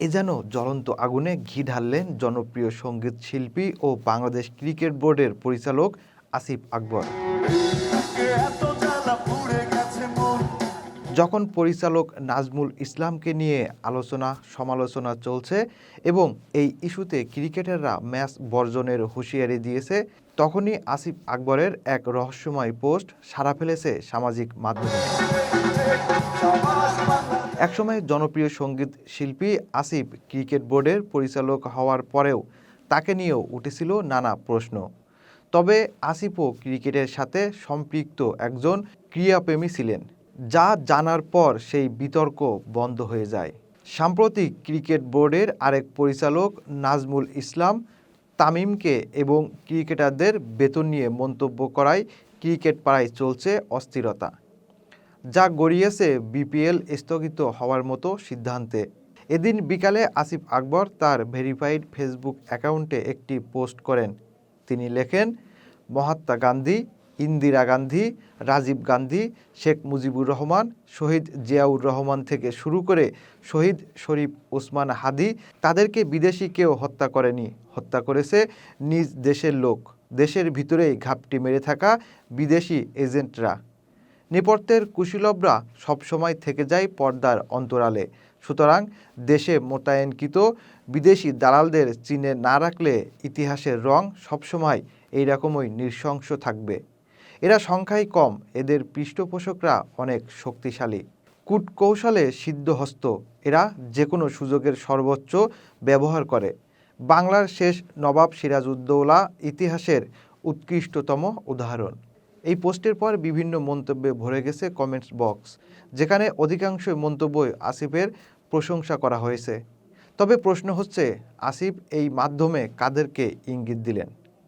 এ যেন জ্বলন্ত আগুনে ঘি ঢাললেন জনপ্রিয় সংগীত শিল্পী ও বাংলাদেশ ক্রিকেট বোর্ডের পরিচালক আসিফ আকবর। যখন পরিচালক নাজমুল ইসলামকে নিয়ে আলোচনা সমালোচনা চলছে এবং এই ইস্যুতে ক্রিকেটাররা ম্যাচ বর্জনের হুঁশিয়ারি দিয়েছে, তখনই আসিফ আকবরের এক রহস্যময় পোস্ট সাড়া ফেলেছে সামাজিক মাধ্যমে। একসময় জনপ্রিয় সংগীত শিল্পী আসিফ ক্রিকেট বোর্ডের পরিচালক হওয়ার পরেও তাকে নিয়েও উঠেছিল নানা প্রশ্ন। তবে আসিফও ক্রিকেটের সাথে সম্পৃক্ত একজন ক্রীড়াপ্রেমী ছিলেন, যা জানার পর সেই বিতর্ক বন্ধ হয়ে যায়। সাম্প্রতিক ক্রিকেট বোর্ডের আরেক পরিচালক নাজমুল ইসলাম তামিমকে এবং ক্রিকেটারদের বেতন নিয়ে মন্তব্য করায় ক্রিকেট পাড়ায় চলছে অস্থিরতা। যা গড়িয়েছে বিপিএল স্থগিত হওয়ার মতো সিদ্ধান্তে। এদিন বিকালে আসিফ আকবর তার ভেরিফাইড ফেসবুক অ্যাকাউন্টে একটি পোস্ট করেন। তিনি লেখেন, মহাত্মা গান্ধী, ইন্দিরা গান্ধী, রাজীব গান্ধী, শেখ মুজিবুর রহমান, শহীদ জিয়াউর রহমান থেকে শুরু করে শহীদ শরীফ ওসমান হাদি, তাদেরকে বিদেশি কেউ হত্যা করেনি। হত্যা করেছে নিজ দেশের লোক। দেশের ভিতরেই ঘাপটি মেরে থাকা বিদেশি এজেন্টরা। নেপথ্যের কুশীলবরা সবসময় থেকে যায় পর্দার অন্তরালে। সুতরাং দেশে মোতায়েনকৃত বিদেশি দালালদের চিনে না রাখলে ইতিহাসের রং সবসময় এই রকমই নৃশংস থাকবে। এরা সংখ্যায় কম, এদের পৃষ্ঠপোষকরা অনেক শক্তিশালী। কূটকৌশলে সিদ্ধহস্ত, এরা যে কোনো সুযোগের সর্বোচ্চ ব্যবহার করে। বাংলার শেষ নবাব সিরাজউদ্দৌলা ইতিহাসের উৎকৃষ্টতম উদাহরণ। এই পোস্টের পর বিভিন্ন মন্তব্যে ভরে গেছে কমেন্টস বক্স, যেখানে অধিকাংশ মন্তব্যই আসিফের প্রশংসা করা হয়েছে। তবে প্রশ্ন হচ্ছে, আসিফ এই মাধ্যমে কাদেরকে ইঙ্গিত দিলেন?